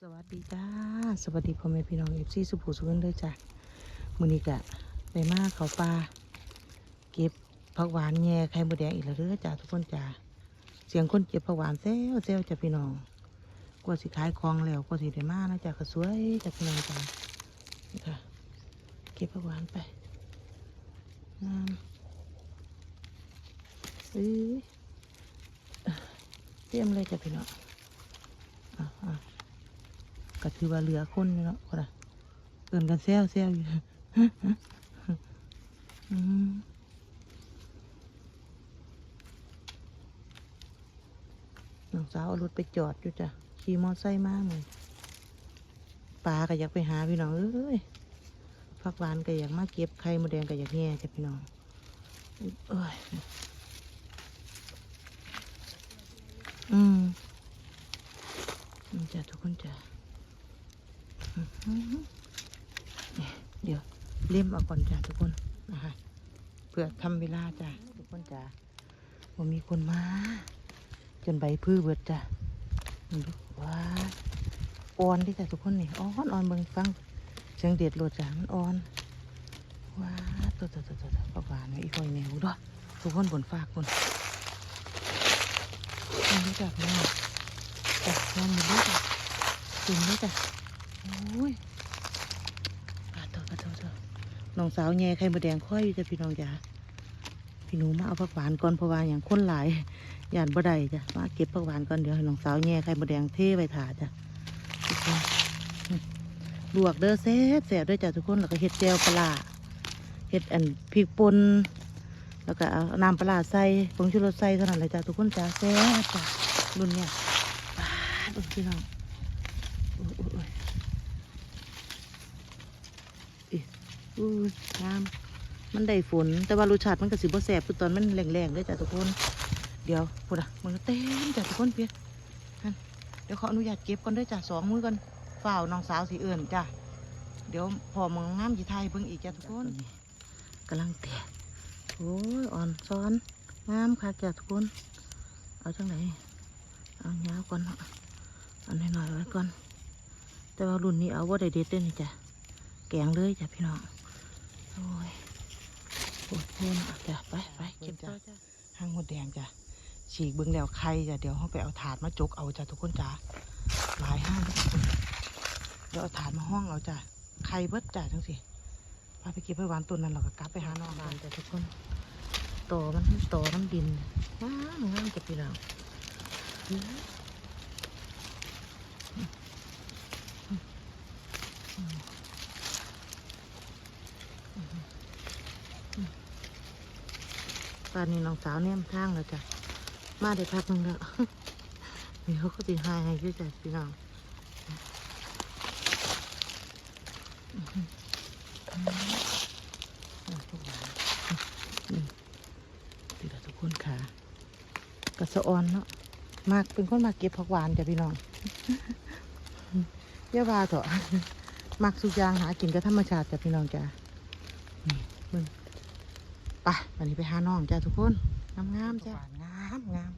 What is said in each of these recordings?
สวัสดีจ้า สวัสดีพ่อแม่พี่น้องเอฟซีสุภูสุกันเลยจ้ะมือนี้กะได้มาเขาปลาเก็บผักหวานแง่ไข่มดแดงอีกแล้วเด้อจ้าทุกคนจ้าเสียงคนเก็บผักหวานแซวแซวจ้ะพี่น้องกว่าสิขายของแล้วกว่าสิได้มานะจ้ะก็สวยจ้ะพี่น้องจ้าค่ะเก็บผักหวานไปงามเอ้ยเตรียมเลยจ้ะพี่น้อง ก็ถือว่าเหลือคนอยู่เนาะคนน่ะเอินกันแซวแซวอยู่น้องสาวเอารถไปจอดอยู่จ้ะขี่มอไซค์มาเหมือนปลาก็อยากไปหาพี่น้องเอ้ยผักหวานก็อยากมาเก็บไข่มดแดงก็อยากแง่จ้ะพี่น้องเอ้ยอืมนี่จ้ะทุกคนจ้ะ เดี๋ยวเล่มเอาก่อนจ้ะทุกคนนะคะเพื่อทำเวลาจ้ะทุกคนจ้ะว่ามีคนมา จนใบพืชเบิดจ้ะดูว้าอ่อนที่จ้ะทุกคนนี่อ่อนอ่อนเบิ่งฟังเสียงเด็ดโลดจ้ะมันอ่อนว้าตัวตัวตัวตัวตัวประหวานไว้อีกหน่อยแมวด้วยทุกคนบนฟากบนรู้จักไหมจ้ะนอนอยู่ด้วยจ้ะจริงด้วยจ้ะ อ้ยปาดตัวปาดตัวตัวน้องสาวแง่ไข่มดแดงค่อยอยู่จ้ะพี่น้องจ้ะพี่หนูมาเอาผักหวานก่อนเพราะว่าอย่างคนหลายหย่านบ่ได้จ้ะมาเก็บผักหวานก่อนเดี๋ยวให้น้องสาวแง่ไข่มดแดงเทไว้ถาจ้ะลวกเด้อแซ่บแซ่บด้วยจ้ะทุกคนแล้วก็เฮ็ดแจวปลาเฮ็ดอันพริกป่นแล้วก็เอาน้ำปลาใส่ผงชูรสใส่เท่านั้นเลยจ้ะทุกคนจ้ะแซ่บจ้ะรุ่นเนี้ยป้าดเบิ่งพี่น้อง โอ้ยโอ้ยโอ้ยอิ อุ้ยงาม มันได้ฝน แต่ว่ารสชาติมันก็สิบ่แสบคือตอนมันแรงๆเลยจ้ะทุกคน เดี๋ยวพูดอะมันก็เต็มจ้ะทุกคนเพียนั่นเดี๋ยวขออนุญาตเก็บก่อนเด้วยจ้ะสองมือก่อนฝ่าวน้องสาวสีเอื่นจ้ะ เดี๋ยวพอมึงงามจีไทยเบิ่งอีกจ้ะทุกคนกำลังแตกโอ้ยอ่อนซ้อนงามค่ะจ้ะทุกคน เอาจังไหนเอายาวก่อนเนาะเอันน้อยๆไว้ก่อน แต่ว่ารุ่นนี้เอาว่าได้เด็ดเด้นี่จ้ะ แกงเลยจ้ะพี่น้อง โอ้ยปวดโคนจ้ะไปไปเก็บจ้ะห้างหมดแดงจ้ะฉีกเบิ้องแล้วไข่จ้ะเดี๋ยวเขาไปเอาถาดมาจกเอาจ้ะทุกคนจ้ะหลายห้างทุกคนเดี๋ยวเอาถาดมาห้องเอาจ้ะไข่เบิดจ้ะจังสิพาไปเก็บไปหวานต้นนั้นเราก็กลับไปหาน้องบ้านจ้ะทุกคนต่อมันต่อน้ำดินว้าวงามจ้ะพี่น้อง ตอนนี้น้องสาวเนี่ยทางแล้วจ้ะ มาได้พักหนึงแล้วเดี๋ยวก็ตีหายให้ด้วยจ้ะพี่น้องอื้อหืออืมอะทุกอย่างอืมดีแล้วทุกคนค่ะกระสะออนเนาะมากเป็นคนมากเก็บผักหวานจ้ะพี่น้องเยาว่าเถอะมักสุกยางหากินกับธรรมชาติจ้ะพี่น้องจ้ะ ไปวันนี้ไปหาน้องจ้าทุกคนงามงามๆจ้างามงาม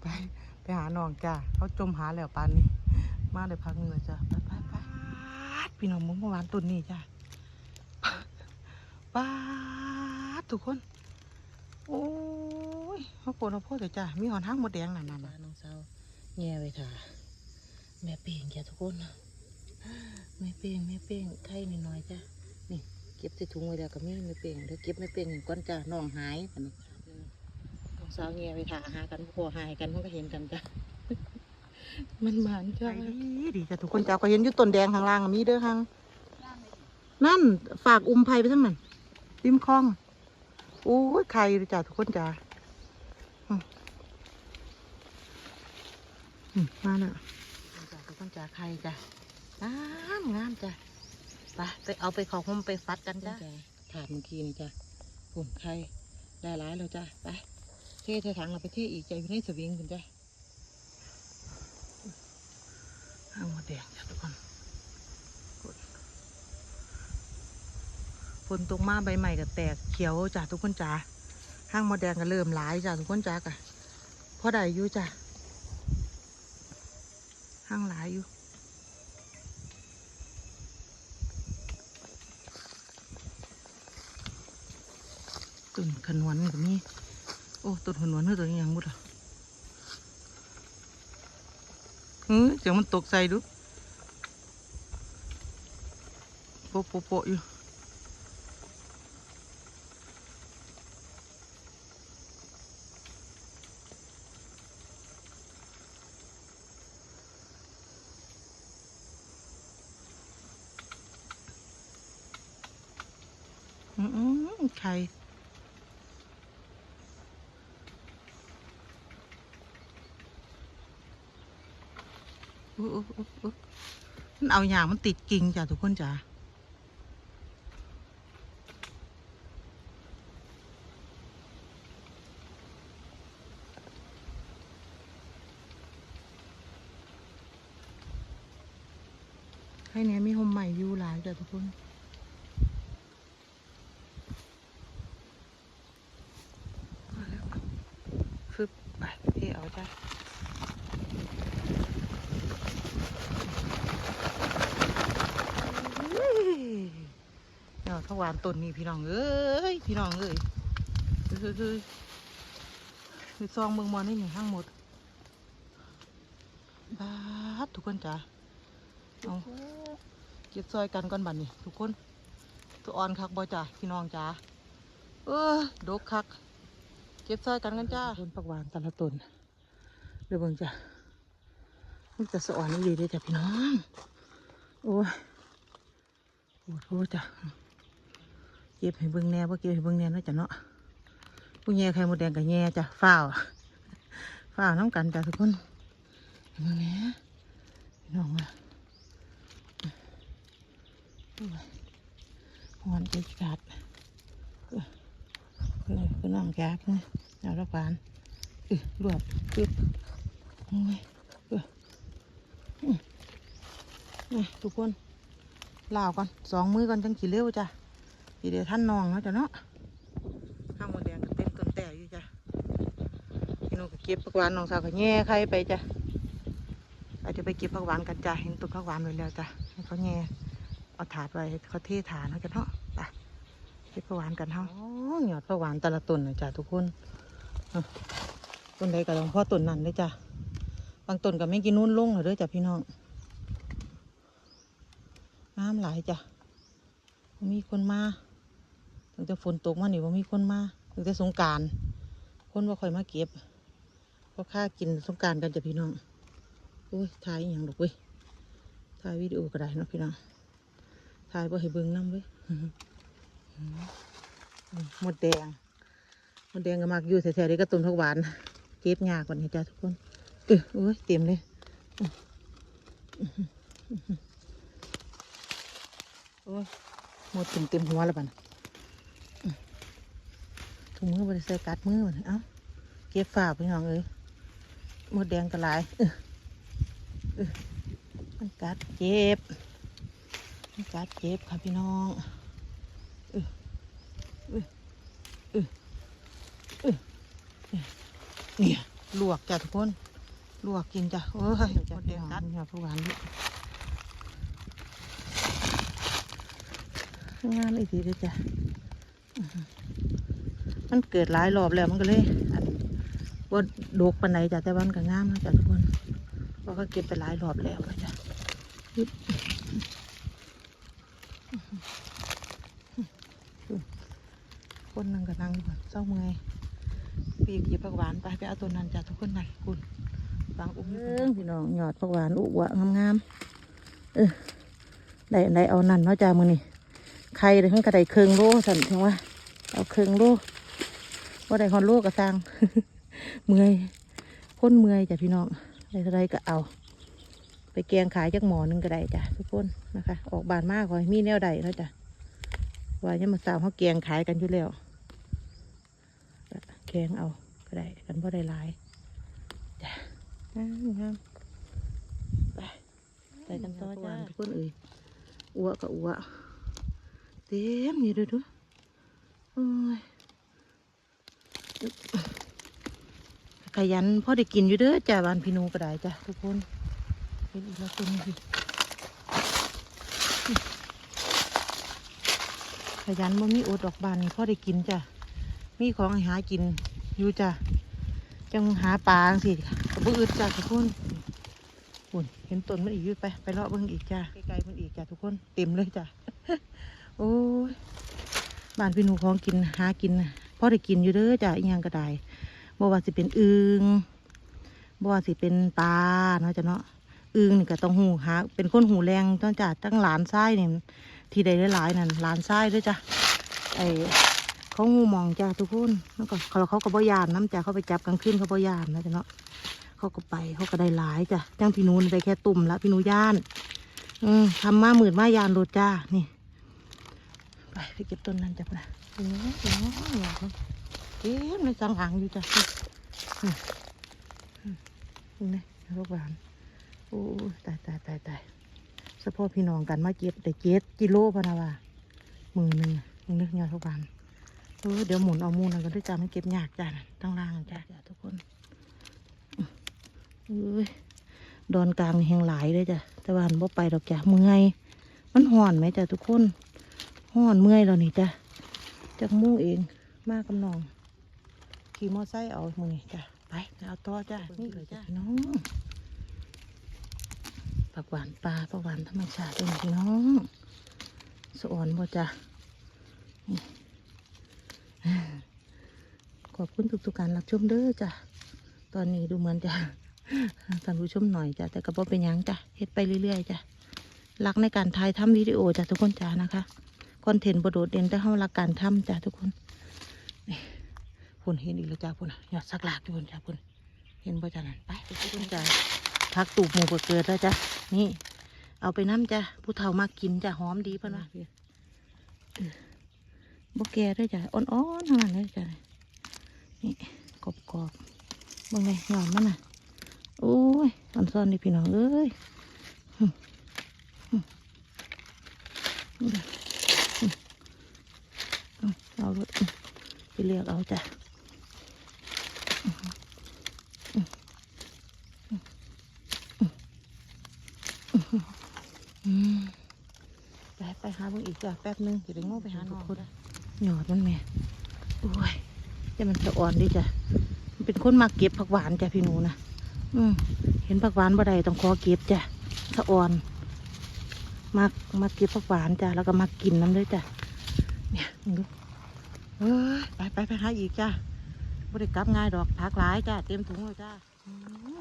ไปไปหาน้องจ้าเขาจมหาแล้วปานนี้ มาได้พักหนึงเลยจ้าไปไปไปพี่น้องมึงเมื่อวานต้นนี้จ้าป้าดทุกคน โอ้ยเขาโกนเขาโพดเลยจ้ามีหอนห้างหมดแดงนั่นน่ะน้องสาวแง่ไว้ค่ะแม่เป่งจ้าทุกคนแม่เป่งแม่เป่งไข่นิดหน่อยๆจ้านี่ เก็บใส่ถุงไว้แล้วก็มีไม่เปลี่ยนเดี๋ยวเก็บไม่เปลี่ยนก่อนจ้ะน้องหายกันนี้น้องสาวเงียไปถ่าหากันพอหายกันมันก็เห็นกันจ้ะมันหมานจ้ะดีดีจ้ะทุกคนจ้าก็เห็นอยู่ต้นแดงข้างล่างอะมีเด้อข้างนั่นฝากอุ้มไผ่ไปทั้งนั้นริมคลองโอ้ยใครจ้ะทุกคนจ้าอืมอืมมาน่ะจ้ะทุกคนจ้าใครจ้ะงามงามจ้ะ ไปไปเอาไปของผมไปฟัดกันจ้ะถาดเมื่อกี้นี่จ้ะผมใครได้หลายแล้วจ้ะไปเทใส่ถังเราไปเทอีกใจอยู่ในสวิงคุณจ้ะเอาหมดแดงจ้ะทุกคนฝนตกมาใบใหม่ก็แตกเขียวจ้ะทุกคนจ้ะห้างมดแดงก็เริ่มหลายจ้ะทุกคนจ้ะกะพอได้อยู่จ้ะ ห้างหลายอยู่ ต้นขนวนก็มี โอ้ต้นขนวนนี่ตัวนี้ยังบุดอะเฮ้ยเสียงมันตกใส่ดูโปะโปะโปะอยู่อืมอืมไข่อุ๊ยอุ๊ยอุ๊ยอุ๊ย มันเอาอย่างมันติดกิ่งจ้ะทุกคนจ้ะให้เนี้ยมีโฮมใหม่อยู่หลายจ้ะทุกคน มาแล้วฟึบไปพี่เอาจ้ะเฮ้ย เนี่ยทวารต้นนี้พี่น้องเอ้ยพี่น้องเอ้ยเฮ้ยเฮ้ยเฮ้ยมีซองเมืองมอนี่นี่ทั้งหมดบาดทุกคนจ้ะเอาเก็บซอยกันก่อนบัดนี้ ทุกคนตัวอ่อนคักบ่จ้ะพี่น้องจ้ะเออดกคัก เก็บซอยกันกันจ้าต้นผักหวานแต่ละต้นเดี๋ยวเบิ่งจ้ะมันจะสะอ่อนนี่ดีเด้อจ้ะพี่น้อง โอ้ยโอ้โหจ้ะ เก็บให้เบิ่งแน่บ่าเก็บให้เบิ่งแน่เนาะจ้ะเนาะผู้แย่ไข่มดแดงกับแย่จ้ะฝ้าวฝ้าวน้ำกันจ้ะทุกคนเบิ่งแหน่น้องว่าโอ้ยหอนใจขาดเลยก็นั่งแก๊บเลยแนวระบานอือรวบปึ๊บโอ้ยเอออืมนี่ทุกคนลาวก่อนสองมือก่อนจังขี่เร็วจ้ะ อีเดี๋ยวท่านนองแล้วจ้ะเนาะข้างหมดแดงก็เต็มต้นแต่อยู่จ้ะพี่น้องก็เก็บผักหวานน้องสาวก็แง่ใครไปจ้ะเราจะไปเก็บผักหวานกันจ้ะเห็นต้นผักหวานไว้แล้วจ้ะให้เขาแง่เอาถาดไว้ให้เขาเทถาดเนาะจ้ะเนาะไปเก็บผักหวานกันเฮาอ๋อหยอดผักหวานแต่ละต้นนะจ้ะทุกคนต้นใดก็ต้องพ่อต้นนั้นเลยจ้ะบางต้นก็ไม่กินนู่นลงเลยด้อจ้ะพี่น้องน้ำหลายจ้ะมีคนมา ตั้งแต่ฝนตกมานี่ว่ามีคนมาตั้งแต่สงการคนว่าคอยมาเก็บเพราะค่ากินสงการกันจะพี่น้องโอ้ยถ่ายอย่างดอกเว้ยถ่ายวิดีโอก็ได้นะพี่น้องถ่ายบ่ให้เบิ่งน้ำเว้ยหมดแดงหมดแดงก็มักอยู่แถวๆนี้ก็ต้นผักหวานเก็บยากกว่านี้จ้ะทุกคนเออโอ้ยเต็มเลยโอ้ยหมดเต็มเต็มหัวแล้วบัดน ถุงมือบริใส่กัดมือบัดนเอ้าเก็บฝากพี่น้องเอ้ยหมดแดงก็หลายเออเออมันกัดเจ็บมันกัดเจ็บค่ะพี่น้องเนี่ยลวกจ้ะทุกคนลวกกินจ้ะโอ้ยจะเดียวกัดเนี่ยผู้หวานด้วยงามอีกทีเลยจ้ะอื้อหือ มันเกิดหลายรอบแล้วมันก็เลยว่าดกปันไหนจ้ะแต่วันก็งามนะจ้ะทุกคนเพราะก็เก็บไปหลายรอบแล้วนะจ้ะคนนึ่งก็นั่งก่อนเศร้าเมื่อยปีกหยิบผักหวานไปไปเอาตัวนั้นจากทุกคนนั่นคุณบางอุ้มเอพี่น้องหยอดผักหวานอุวะงามๆเออได้ได้เอานั่นเนาะจ้ามือนี่ใครเลยทั้งกระไดเครืองโลสั่นถึงว่าเอาเครืองโล ว่าได้คอนโลกระซังเมื่อยพ้นเมื่อยจ้ะพี่น้องได้เท่าไรก็เอา ไปแกงขายจักหมอหนึงก็ได้จ้ะทุกคนนะคะ ออกบานมากขอให้มีแนวใดเนาะจ้ะว่ายังมาสาวเขาแกงขายกันอยู่แล้วแกงเอาก็ได้กันบ่ได้หลายจ้ะงามงามไปไปกันต่อจ้าทุกคนเอ่ยอ้วกกับอ้วกเต็มอยู่ด้วยดูโอ้ย ขยันพ่อได้กินอยู่เด้อจ้าบ้านพี่นูก็ได้จ้ะทุกคนเห็นอีกแล้วตัวนี้สิขยันบ่มีอดดอกบานนี่พ่อได้กินจ้ะมีของให้หากินอยู่จ้ะจังหาปลาสิกับบุอึดจ้ะทุกคนอุ่นเห็นต้นมันอีกอยู่ไปไปเลาะเบิ่งอีกจ้ะไกลๆมันอีกจ้ะทุกคนเต็มเลยจ้ะโอ้ยบ้านพี่นูของกินหากินนะ พอได้กินอยู่เด้อจ้ะอีหยังก็ได้บ่ว่าสิเป็นอึงบ่ว่าสิเป็นปลาเนาะจ้ะเนาะอึงนี่ก็ต้องหูหาเป็นคนหูแรงต้องจ้ะตั้งหลานไส้เนี่ยที่ใดหลายๆนั่นหลานไส้ด้วยจ้ะไอเขางูมองจ้ะทุกคนแล้วก็เขาเขาก็บ่ยานน้ำจ้ะเขาไปจับกลางคืนเขาบ่ยานนะจ้ะเนาะเขาก็ไปเขาก็ได้หลายจ้ะจังพี่นูนี่ได้แค่ตุ่มละพี่นูย่าน อืมทำมาหมื่นมายานโดดจ้านี่ ไปไปเก็บต้นนั้นจ้ะ พ่อนะโอ้ยโอ้ยโอ้ยเก็บในสังหางอยู่จ้ะนี่นี่นี่ลูกหลานโอ้ตายตายตายตายเฉพาะพี่น้องกันมาเก็บแต่เจ็ดกิโลพะนะว่ามือหนึ่งมึงนึกยอดทุกวันเออเดี๋ยวหมุนเอามูลนั่นกันด้วยจ้าไมันเก็บยากจ้ะน่ะตั้งล่างจ้ะทุกคนเอ้ยดอนกลางนี่งหลายเลยจ้ะแต่ว่าหันบ่ไปดอกจ้ะเมื่อยมันห่อนไหมจ้ะทุกคนห้อนเมื่อยแล้วนี่จ้ะ จากมู่เองมากกับน้อง ขี่มอไซค์เอามือนี่จ้ะไปเอาต่อจ้ะนี่เลยจ้ะน้องผักหวานปลาผักหวานธรรมชาติเลยพี่น้องสอ่อนบ่จ้ะขอบคุณทุกๆการรับชมเด้อจ้ะตอนนี้ดูเหมือนจะท่านผู้ชมหน่อยจ้ะแต่ก็บ่เป็นยังจ้ะเฮ็ดไปเรื่อยๆจ้ะรักในการถ่ายทำวิดีโอจ้ะทุกคนจ้ะนะคะ อนเทนต์บโดดเด่นแต่เฮารักการทำจ้ะทุกคนนี่พุ่นเห็นอีกแล้วจ้าพุ่นน่ะยอดสักหลากอยู่พุ่นจ้าพุ่นเห็นบ่จ้านั่นไปทุกคนจ้าพักตูบหมูเปิดเกิดแล้วจ้ะนี่ เอาไปน้ำจ้ะผู้เฒ่ามากินจ้ะหอมดีเพิ่นว่าบ่แก่ด้วยจ้ะอ่อนๆเท่านั้นเลยจ้ะนี่กรอบๆบิ่งไงหย่อนมันน่ะโอ้ยอันซ่อนนี่พี่น้องเอ้ยหึหึนี่ เอารถไป เรียกเอาจ้ะไปไปหาเบิ่งอีกจ้ะแป๊บนึงจะได้โง่ไปหาน้องคนหยอดมันแม่โอ้ยแต่มันจะอ่อนดิจ้ะมันเป็นคนมาเก็บผักหวานจ้ะพี่หนูนะอืมเห็นผักหวานบ่ได้ต้องขอเก็บจ้ะสะอ่อนมามาเก็บผักหวานจ้ะแล้วก็มากินน้ำด้วยจ้ะเนี่ยดู เอ้ยไปไปไปหาอีกจ้าบริกลับง่ายดอกพักหลายจ้าเต็มถุงเลยจ้า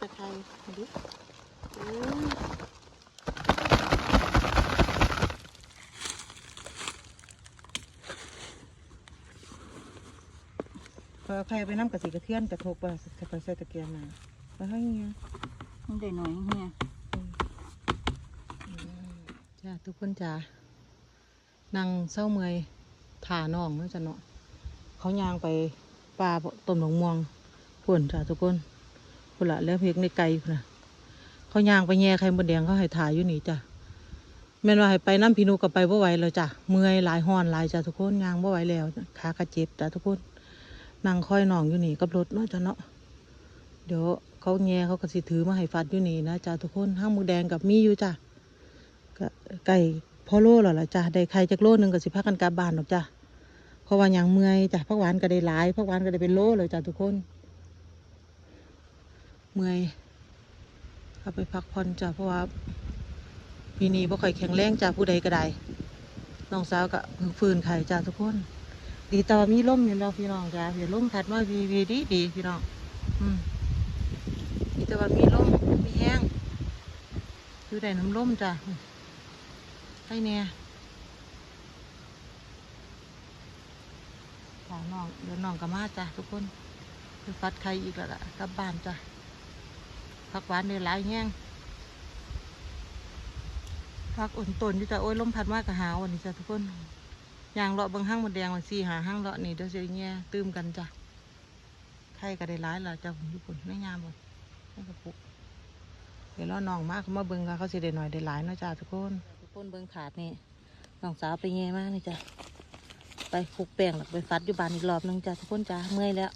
ตะไคร้ดิเอ้ยพอเอาไปน้ำกระสีกระเทียนกระทบไปจะไปใส่ตะเกียงมาไปให้เงี้ยมันได้หน่อยเฮียจ้าทุกคนจ้านั่งเศร้าเมยถ่าน้องเนาะจ้ะเนาะ เขายางไปป่าต้นหลงม่วงพุ่นจ้าทุกคนพุ่นละแล้วเพียกในไก่นะเขายางไปแย่ไข่มดแดงเขาให้ถ่ายอยู่นี่จ้ะแม่นว่าให้ไปน้ำพีนูกับไปบ่ไหวแล้วจ้ะเมื่อยหลายห้อนหลายจ้ะทุกคนยางบ่ไหวแล้วขากระเจ็บจ้ะทุกคนนั่งค่อยนองอยู่นี่กับรถเนาะจ้ะเนาะเดี๋ยวเขาแย่เขาก็สิถือมาให้ฟัดอยู่นี่นะจ้ะทุกคนห้างมือแดงกับมีอยู่จ้ะไก่พ่อโลหรอล่ะจ้ะได้ไข่จากโลหนึ่งก็สิพักกันกลับบ้านหรอกจ้ะ ราะว่าอย่างเมื่อยจ้ะพักหวานก็ได้หลายพักหวานก็ได้เป็นโลเลยจ้ะทุกคน เมื่อยเอาไปพักผ่อนจ้ะเพราะว่าปีนี้บ่ค่อยแข็งแรงจ้ะผู้ใดก็ได้น้องสาวก็ฟื้นไข่จ้ะทุกคน ดีต่อมีลมอยู่แล้วพี่น้องจ้ะเห็นลมพัดมาวีวีดีดีพี่น้องอืมดีแต่ว่ามีลมมีแห้งคือได้น้ำลมจ้ะให้เนี่ย น้องเดี๋ยวน้องก็มาจ้ะทุกคนไปฟัดไข่อีกแล้วล่ะกลับบ้านจ้ะผักหวานเดือหลายแห้งผักอุ่นตนอยู่จ้ะโอ้ยลมพัดมากกะหาวันนี้จ้ะทุกคนยางเลาะบางห้างหมดแดงวันสี่หาห้างเลาะนี่เดี๋ยวจะเงี้ยตื้มกันจ้ะไข่ก็ได้หลายล้วจ้ะผมญี่ปุ่นไม่งามบ่ให้กระปุกเดี๋ยวรอน้องมากเขามาเบิ่งค่ะเขาสิได้หน่อยได้หลายเนาะจ้าทุกคนทุกคนเบิ่งถาดนี่น้องสาวไปแย่มากนี่จ้ะ ไปคลุกแป้งแล้วไปฟัดอยู่บ้านอีกรอบนึงจ้าทุกคนจ้าเมื่อยแล้ว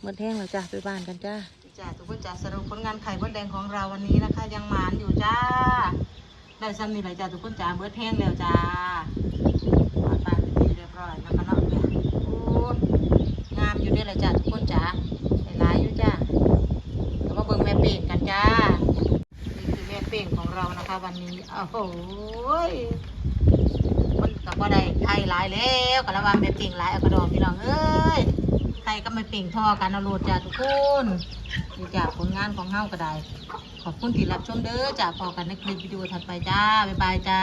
เมื่อแห้งแล้วจ้าไปบ้านกันจ้าจ้าทุกคนจ้าสรุปผลงานไข่มดแดงของเราวันนี้นะคะ ยังหมานอยู่จ้า ได้ซ้ำนี่แหละจ้าทุกคนจ้าเบิดแห้งแล้วจ้าปาดปานพี่เรียบร้อยแล้วก็เนาะเนี่ยโอ้งามอยู่ด้วยเลยจ้าทุกคนจ้าหลายอยู่จ้าแล้วมาเบิ่งแม่เป่งกันจ้านี่คือแม่เป่งของเรานะคะ วันนี้โอ้โหยมันกับว่าได้ ข่หลายแล้วก็ระวังไม่ปิ่งหลายเอากระดองพี่น้องเอ้ยไข่ก็ไม่ปิ่งทอกันเอาโลดจ้าทุกคนดีจ้าผลงานของเฮาก็ได้ขอบคุณที่รับชมเด้อจ้าพอกันในคลิปวิดีโอถัดไปจ้าบ๊ายบายจ้า